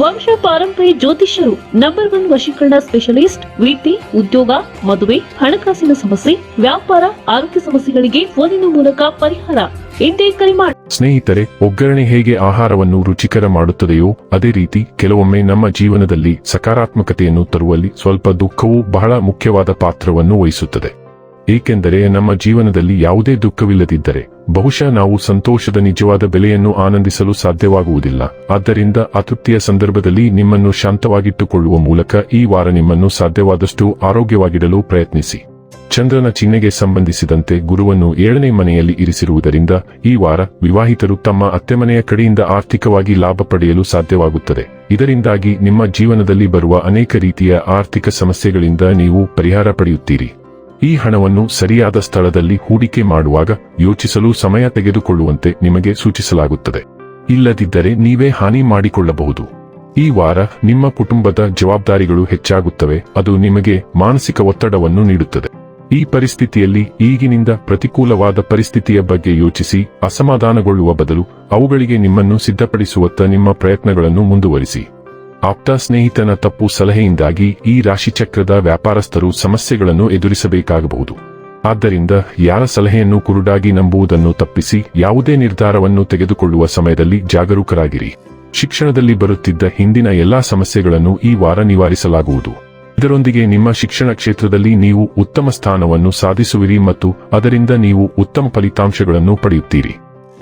ವಂಶ ಪಾರಂಪರಿ ಜ್ಯೋತಿಷ್ಯರು ನಂಬರ್ ಒನ್ ವಶೀಕರಣ ಸ್ಪೆಷಲಿಸ್ಟ್ ವೃತ್ತಿ ಉದ್ಯೋಗ, ಮದುವೆ, ಹಣಕಾಸಿನ ಸಮಸ್ಯೆ, ವ್ಯಾಪಾರ, ಆರೋಗ್ಯ ಸಮಸ್ಯೆಗಳಿಗೆ ಫೋನಿನ ಮೂಲಕ ಪರಿಹಾರ ಇಂದೇ ಕರೆ ಮಾಡಿ ಸ್ನೇಹಿತರೆ, ಒಗ್ಗರಣೆ ಹೇಗೆ ಆಹಾರವನ್ನು ರುಚಿಕರ ಮಾಡುತ್ತದೆಯೋ, ಅದೇ ರೀತಿ ಕೆಲವೊಮ್ಮೆ ನಮ್ಮ ಜೀವನದಲ್ಲಿ ಸಕಾರಾತ್ಮಕತೆಯನ್ನು ತರುವಲ್ಲಿ ಸ್ವಲ್ಪ ದುಃಖವು ಬಹಳ ಮುಖ್ಯವಾದ ಪಾತ್ರವನ್ನು ವಹಿಸುತ್ತದೆ. ಏಕೆಂದರೆ ನಮ್ಮ ಜೀವನದಲ್ಲಿ ಯಾವುದೇ ದುಃಖವಿಲ್ಲದಿದ್ದರೆ ಬಹುಶಃ ನಾವು ಸಂತೋಷದ ನಿಜವಾದ ಬೆಲೆಯನ್ನು ಆನಂದಿಸಲು ಸಾಧ್ಯವಾಗುವುದಿಲ್ಲ. ಆದ್ದರಿಂದ ಅತೃಪ್ತಿಯ ಸಂದರ್ಭದಲ್ಲಿ ನಿಮ್ಮನ್ನು ಶಾಂತವಾಗಿಟ್ಟುಕೊಳ್ಳುವ ಮೂಲಕ ಈ ವಾರ ನಿಮ್ಮನ್ನು ಸಾಧ್ಯವಾದಷ್ಟು ಆರೋಗ್ಯವಾಗಿಡಲು ಪ್ರಯತ್ನಿಸಿ. ಚಂದ್ರನ ಚಿಹ್ನೆಗೆ ಸಂಬಂಧಿಸಿದಂತೆ ಗುರುವನ್ನು ಏಳನೇ ಮನೆಯಲ್ಲಿ ಇರಿಸಿರುವುದರಿಂದ ಈ ವಾರ ವಿವಾಹಿತರು ತಮ್ಮ ಅತ್ತೆಮನೆಯ ಕಡೆಯಿಂದ ಆರ್ಥಿಕವಾಗಿ ಲಾಭ ಪಡೆಯಲು ಸಾಧ್ಯವಾಗುತ್ತದೆ. ಇದರಿಂದಾಗಿ ನಿಮ್ಮ ಜೀವನದಲ್ಲಿ ಬರುವ ಅನೇಕ ರೀತಿಯ ಆರ್ಥಿಕ ಸಮಸ್ಯೆಗಳಿಂದ ನೀವು ಪರಿಹಾರ ಪಡೆಯುತ್ತೀರಿ. ಈ ಹಣವನ್ನು ಸರಿಯಾದ ಸ್ಥಳದಲ್ಲಿ ಹೂಡಿಕೆ ಮಾಡುವಾಗ ಯೋಚಿಸಲು ಸಮಯ ತೆಗೆದುಕೊಳ್ಳುವಂತೆ ನಿಮಗೆ ಸೂಚಿಸಲಾಗುತ್ತದೆ. ಇಲ್ಲದಿದ್ದರೆ ನೀವೇ ಹಾನಿ ಮಾಡಿಕೊಳ್ಳಬಹುದು. ಈ ವಾರ ನಿಮ್ಮ ಕುಟುಂಬದ ಜವಾಬ್ದಾರಿಗಳು ಹೆಚ್ಚಾಗುತ್ತವೆ, ಅದು ನಿಮಗೆ ಮಾನಸಿಕ ಒತ್ತಡವನ್ನು ನೀಡುತ್ತದೆ. ಈ ಪರಿಸ್ಥಿತಿಯಲ್ಲಿ ಈಗಿನಿಂದ ಪ್ರತಿಕೂಲವಾದ ಪರಿಸ್ಥಿತಿಯ ಬಗ್ಗೆ ಯೋಚಿಸಿ, ಅಸಮಾಧಾನಗೊಳ್ಳುವ ಬದಲು ಅವುಗಳಿಗೆ ನಿಮ್ಮನ್ನು ಸಿದ್ಧಪಡಿಸುವತ್ತ ನಿಮ್ಮ ಪ್ರಯತ್ನಗಳನ್ನು ಮುಂದುವರಿಸಿ. ಆಪ್ತ ಸ್ನೇಹಿತನ ತಪ್ಪು ಸಲಹೆಯಿಂದಾಗಿ ಈ ರಾಶಿಚಕ್ರದ ವ್ಯಾಪಾರಸ್ಥರು ಸಮಸ್ಯೆಗಳನ್ನು ಎದುರಿಸಬೇಕಾಗಬಹುದು. ಆದ್ದರಿಂದ ಯಾರ ಸಲಹೆಯನ್ನು ಕುರುಡಾಗಿ ನಂಬುವುದನ್ನು ತಪ್ಪಿಸಿ ಯಾವುದೇ ನಿರ್ಧಾರವನ್ನು ತೆಗೆದುಕೊಳ್ಳುವ ಸಮಯದಲ್ಲಿ ಜಾಗರೂಕರಾಗಿರಿ. ಶಿಕ್ಷಣದಲ್ಲಿ ಬರುತ್ತಿದ್ದ ಹಿಂದಿನ ಎಲ್ಲಾ ಸಮಸ್ಯೆಗಳನ್ನು ಈ ವಾರ ನಿವಾರಿಸಲಾಗುವುದು. ಇದರೊಂದಿಗೆ ನಿಮ್ಮ ಶಿಕ್ಷಣ ಕ್ಷೇತ್ರದಲ್ಲಿ ನೀವು ಉತ್ತಮ ಸ್ಥಾನವನ್ನು ಸಾಧಿಸುವಿರಿ ಮತ್ತು ಅದರಿಂದ ನೀವು ಉತ್ತಮ ಫಲಿತಾಂಶಗಳನ್ನು ಪಡೆಯುತ್ತೀರಿ.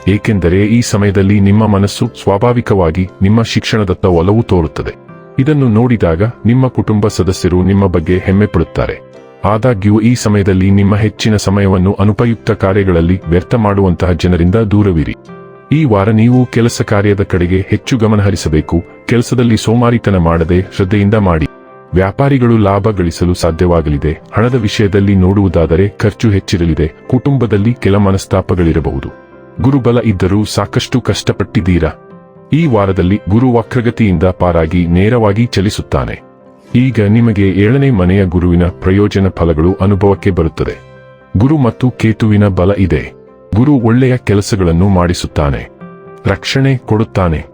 ಏಕೆಂದರೆ ಈ ಸಮಯದಲ್ಲಿ ನಿಮ್ಮ ಮನಸ್ಸು ಸ್ವಾಭಾವಿಕವಾಗಿ ನಿಮ್ಮ ಶಿಕ್ಷಣದತ್ತ ಒಲವು ತೋರುತ್ತದೆ. ಇದನ್ನು ನೋಡಿದಾಗ ನಿಮ್ಮ ಕುಟುಂಬ ಸದಸ್ಯರು ನಿಮ್ಮ ಬಗ್ಗೆ ಹೆಮ್ಮೆ ಪಡುತ್ತಾರೆ. ಆದಾಗ್ಯೂ ಈ ಸಮಯದಲ್ಲಿ ನಿಮ್ಮ ಹೆಚ್ಚಿನ ಸಮಯವನ್ನು ಅನುಪಯುಕ್ತ ಕಾರ್ಯಗಳಲ್ಲಿ ವ್ಯರ್ಥ ಮಾಡುವಂತಹ ಜನರಿಂದ ದೂರವಿರಿ. ಈ ವಾರ ನೀವು ಕೆಲಸ ಕಾರ್ಯದ ಕಡೆಗೆ ಹೆಚ್ಚು ಗಮನ ಹರಿಸಬೇಕು ಕೆಲಸದಲ್ಲಿ ಸೋಮಾರಿತನ ಮಾಡದೆ ಶ್ರದ್ಧೆಯಿಂದ ಮಾಡಿ. ವ್ಯಾಪಾರಿಗಳು ಲಾಭ ಗಳಿಸಲು ಸಾಧ್ಯವಾಗಲಿದೆ. ಹಣದ ವಿಷಯದಲ್ಲಿ ನೋಡುವುದಾದರೆ ಖರ್ಚು ಹೆಚ್ಚಿರಲಿದೆ. ಕುಟುಂಬದಲ್ಲಿ ಕೆಲ ಮನಸ್ತಾಪಗಳಿರಬಹುದು. ಗುರುಬಲ ಇದ್ದರೂ ಸಾಕಷ್ಟು ಕಷ್ಟಪಟ್ಟಿದ್ದೀರಾ? ಈ ವಾರದಲ್ಲಿ ಗುರು ವಕ್ರಗತಿಯಿಂದ ಪಾರಾಗಿ ನೇರವಾಗಿ ಚಲಿಸುತ್ತಾನೆ. ಈಗ ನಿಮಗೆ ಏಳನೇ ಮನೆಯ ಗುರುವಿನ ಪ್ರಯೋಜನ ಫಲಗಳು ಅನುಭವಕ್ಕೆ ಬರುತ್ತದೆ. ಗುರು ಮತ್ತು ಕೇತುವಿನ ಬಲ ಇದೆ. ಗುರು ಒಳ್ಳೆಯ ಕೆಲಸಗಳನ್ನು ಮಾಡಿಸುತ್ತಾನೆ. ರಕ್ಷಣೆ ಕೊಡುತ್ತಾನೆ.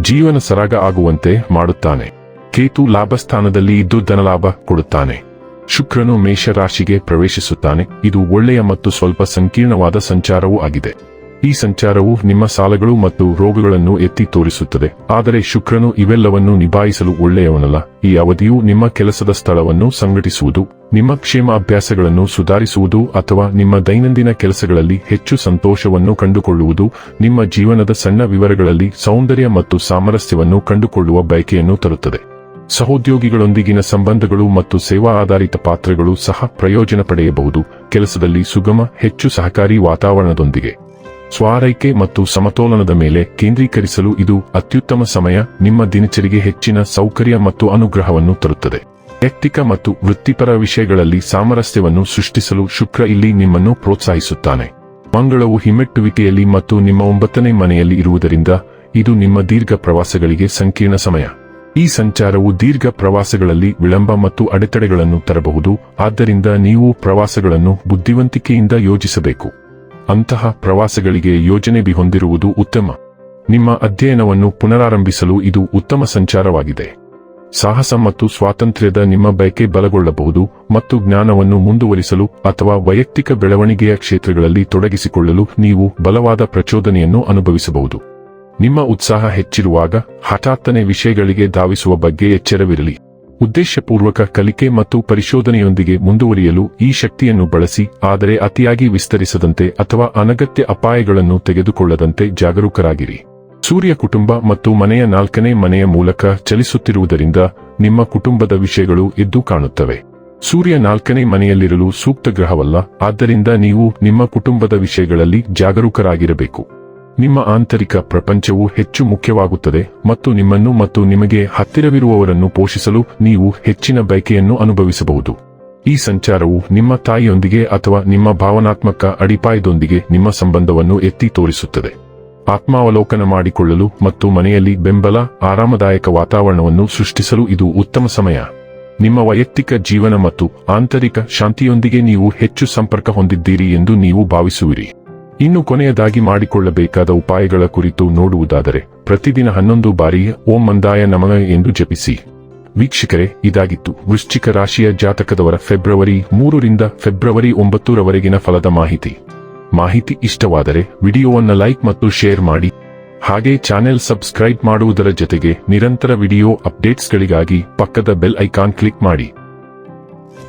ಜೀವನ ಸರಾಗ ಆಗುವಂತೆ ಮಾಡುತ್ತಾನೆ. ಕೇತು ಲಾಭಸ್ಥಾನದಲ್ಲಿ ಇದ್ದು ಧನಲಾಭ ಕೊಡುತ್ತಾನೆ. ಶುಕ್ರನು ಮೇಷರಾಶಿಗೆ ಪ್ರವೇಶಿಸುತ್ತಾನೆ. ಇದು ಒಳ್ಳೆಯ ಮತ್ತು ಸ್ವಲ್ಪ ಸಂಕೀರ್ಣವಾದ ಸಂಚಾರವೂ ಆಗಿದೆ. ಈ ಸಂಚಾರವು ನಿಮ್ಮ ಸಾಲಗಳು ಮತ್ತು ರೋಗಗಳನ್ನು ಎತ್ತಿ ತೋರಿಸುತ್ತದೆ. ಆದರೆ ಶುಕ್ರನು ಇವೆಲ್ಲವನ್ನು ನಿಭಾಯಿಸಲು ಒಳ್ಳೆಯವನಲ್ಲ. ಈ ಅವಧಿಯು ನಿಮ್ಮ ಕೆಲಸದ ಸ್ಥಳವನ್ನು ಸಂಘಟಿಸುವುದು, ನಿಮ್ಮ ಕ್ಷೇಮ ಅಭ್ಯಾಸಗಳನ್ನು ಸುಧಾರಿಸುವುದು ಅಥವಾ ನಿಮ್ಮ ದೈನಂದಿನ ಕೆಲಸಗಳಲ್ಲಿ ಹೆಚ್ಚು ಸಂತೋಷವನ್ನು ಕಂಡುಕೊಳ್ಳುವುದು, ನಿಮ್ಮ ಜೀವನದ ಸಣ್ಣ ವಿವರಗಳಲ್ಲಿ ಸೌಂದರ್ಯ ಮತ್ತು ಸಾಮರಸ್ಯವನ್ನು ಕಂಡುಕೊಳ್ಳುವ ಬಯಕೆಯನ್ನು ತರುತ್ತದೆ. ಸಹೋದ್ಯೋಗಿಗಳೊಂದಿಗಿನ ಸಂಬಂಧಗಳು ಮತ್ತು ಸೇವಾ ಆಧಾರಿತ ಪಾತ್ರಗಳು ಸಹ ಪ್ರಯೋಜನ ಪಡೆಯಬಹುದು. ಕೆಲಸದಲ್ಲಿ ಸುಗಮ, ಹೆಚ್ಚು ಸಹಕಾರಿ ವಾತಾವರಣದೊಂದಿಗೆ. ಸ್ವಾರೈಕೆ ಮತ್ತು ಸಮತೋಲನದ ಮೇಲೆ ಕೇಂದ್ರೀಕರಿಸಲು ಇದು ಅತ್ಯುತ್ತಮ ಸಮಯ, ನಿಮ್ಮ ದಿನಚರಿಗೆ ಹೆಚ್ಚಿನ ಸೌಕರ್ಯ ಮತ್ತು ಅನುಗ್ರಹವನ್ನು ತರುತ್ತದೆ. ವೈಯಕ್ತಿಕ ಮತ್ತು ವೃತ್ತಿಪರ ವಿಷಯಗಳಲ್ಲಿ ಸಾಮರಸ್ಯವನ್ನು ಸೃಷ್ಟಿಸಲು ಶುಕ್ರ ಇಲ್ಲಿ ನಿಮ್ಮನ್ನು ಪ್ರೋತ್ಸಾಹಿಸುತ್ತಾನೆ. ಮಂಗಳವು ಹಿಮ್ಮೆಟ್ಟುವಿಕೆಯಲ್ಲಿ ಮತ್ತು ನಿಮ್ಮ ಒಂಬತ್ತನೇ ಮನೆಯಲ್ಲಿ ಇರುವುದರಿಂದ ಇದು ನಿಮ್ಮ ದೀರ್ಘ ಪ್ರವಾಸಗಳಿಗೆ ಸಂಕೀರ್ಣ ಸಮಯ. ಈ ಸಂಚಾರವು ದೀರ್ಘ ಪ್ರವಾಸಗಳಲ್ಲಿ ವಿಳಂಬ ಮತ್ತು ಅಡೆತಡೆಗಳನ್ನು ತರಬಹುದು, ಆದ್ದರಿಂದ ನೀವು ಪ್ರವಾಸಗಳನ್ನು ಬುದ್ಧಿವಂತಿಕೆಯಿಂದ ಯೋಜಿಸಬೇಕು. ಅಂತಹ ಪ್ರವಾಸಗಳಿಗೆ ಯೋಜನೆ ಬಿ ಹೊಂದಿರುವುದು ಉತ್ತಮ. ನಿಮ್ಮ ಅಧ್ಯಯನವನ್ನು ಪುನರಾರಂಭಿಸಲು ಇದು ಉತ್ತಮ ಸಂಚಾರವಾಗಿದೆ. ಸಾಹಸ ಮತ್ತು ಸ್ವಾತಂತ್ರ್ಯದ ನಿಮ್ಮ ಬಯಕೆ ಬಲಗೊಳ್ಳಬಹುದು ಮತ್ತು ಜ್ಞಾನವನ್ನು ಮುಂದುವರಿಸಲು ಅಥವಾ ವೈಯಕ್ತಿಕ ಬೆಳವಣಿಗೆಯ ಕ್ಷೇತ್ರಗಳಲ್ಲಿ ತೊಡಗಿಸಿಕೊಳ್ಳಲು ನೀವು ಬಲವಾದ ಪ್ರಚೋದನೆಯನ್ನು ಅನುಭವಿಸಬಹುದು. ನಿಮ್ಮ ಉತ್ಸಾಹ ಹೆಚ್ಚಿರುವಾಗ ಹಠಾತ್ತನೆ ವಿಷಯಗಳಿಗೆ ಧಾವಿಸುವ ಬಗ್ಗೆ ಎಚ್ಚರವಿರಲಿ. ಉದ್ದೇಶಪೂರ್ವಕ ಕಲಿಕೆ ಮತ್ತು ಪರಿಶೋಧನೆಯೊಂದಿಗೆ ಮುಂದುವರಿಯಲು ಈ ಶಕ್ತಿಯನ್ನು ಬಳಸಿ, ಆದರೆ ಅತಿಯಾಗಿ ವಿಸ್ತರಿಸದಂತೆ ಅಥವಾ ಅನಗತ್ಯ ಅಪಾಯಗಳನ್ನು ತೆಗೆದುಕೊಳ್ಳದಂತೆ ಜಾಗರೂಕರಾಗಿರಿ. ಸೂರ್ಯ ಕುಟುಂಬ ಮತ್ತು ಮನೆಯ ನಾಲ್ಕನೇ ಮನೆಯ ಮೂಲಕ ಚಲಿಸುತ್ತಿರುವುದರಿಂದ ನಿಮ್ಮ ಕುಟುಂಬದ ವಿಷಯಗಳು ಎದ್ದು ಕಾಣುತ್ತವೆ. ಸೂರ್ಯ ನಾಲ್ಕನೇ ಮನೆಯಲ್ಲಿರಲು ಸೂಕ್ತ ಗ್ರಹವಲ್ಲ, ಆದ್ದರಿಂದ ನೀವು ನಿಮ್ಮ ಕುಟುಂಬದ ವಿಷಯಗಳಲ್ಲಿ ಜಾಗರೂಕರಾಗಿರಬೇಕು. ನಿಮ್ಮ ಆಂತರಿಕ ಪ್ರಪಂಚವು ಹೆಚ್ಚು ಮುಖ್ಯವಾಗುತ್ತದೆ ಮತ್ತು ನಿಮ್ಮನ್ನು ಮತ್ತು ನಿಮಗೆ ಹತ್ತಿರವಿರುವವರನ್ನು ಪೋಷಿಸಲು ನೀವು ಹೆಚ್ಚಿನ ಬಯಕೆಯನ್ನು ಅನುಭವಿಸಬಹುದು. ಈ ಸಂಚಾರವು ನಿಮ್ಮ ತಾಯಿಯೊಂದಿಗೆ ಅಥವಾ ನಿಮ್ಮ ಭಾವನಾತ್ಮಕ ಅಡಿಪಾಯದೊಂದಿಗೆ ನಿಮ್ಮ ಸಂಬಂಧವನ್ನು ಎತ್ತಿ ತೋರಿಸುತ್ತದೆ. ಆತ್ಮಾವಲೋಕನ ಮಾಡಿಕೊಳ್ಳಲು ಮತ್ತು ಮನೆಯಲ್ಲಿ ಬೆಂಬಲ, ಆರಾಮದಾಯಕ ವಾತಾವರಣವನ್ನು ಸೃಷ್ಟಿಸಲು ಇದು ಉತ್ತಮ ಸಮಯ. ನಿಮ್ಮ ವೈಯಕ್ತಿಕ ಜೀವನ ಮತ್ತು ಆಂತರಿಕ ಶಾಂತಿಯೊಂದಿಗೆ ನೀವು ಹೆಚ್ಚು ಸಂಪರ್ಕ ಹೊಂದಿದ್ದೀರಿ ಎಂದು ನೀವು ಭಾವಿಸುವಿರಿ. ಇನ್ನು ಕೊನೆಯದಾಗಿ ಮಾಡಿಕೊಳ್ಳಬೇಕಾದ ಉಪಾಯಗಳ ಕುರಿತು ನೋಡುವುದಾದರೆ, ಪ್ರತಿದಿನ ಹನ್ನೊಂದು ಬಾರಿ ಓಂ ಮಂದಾಯ ನಮನ ಎಂದು ಜಪಿಸಿ. ವೀಕ್ಷಕರೇ, ಇದಾಗಿತ್ತು. ವೃಶ್ಚಿಕ ರಾಶಿಯ ಜಾತಕದವರ ಫೆಬ್ರವರಿ ಮೂರರಿಂದ ಫೆಬ್ರವರಿ ಒಂಬತ್ತರವರೆಗಿನ ಫಲದ ಮಾಹಿತಿ. ಮಾಹಿತಿ ಇಷ್ಟವಾದರೆ ವಿಡಿಯೋವನ್ನು ಲೈಕ್ ಮತ್ತು ಶೇರ್ ಮಾಡಿ. ಹಾಗೆ ಚಾನೆಲ್ ಸಬ್ಸ್ಕ್ರೈಬ್ ಮಾಡುವುದರ ಜೊತೆಗೆ ನಿರಂತರ ವಿಡಿಯೋ ಅಪ್ಡೇಟ್ಸ್ಗಳಿಗಾಗಿ ಪಕ್ಕದ ಬೆಲ್ ಐಕಾನ್ ಕ್ಲಿಕ್ ಮಾಡಿ.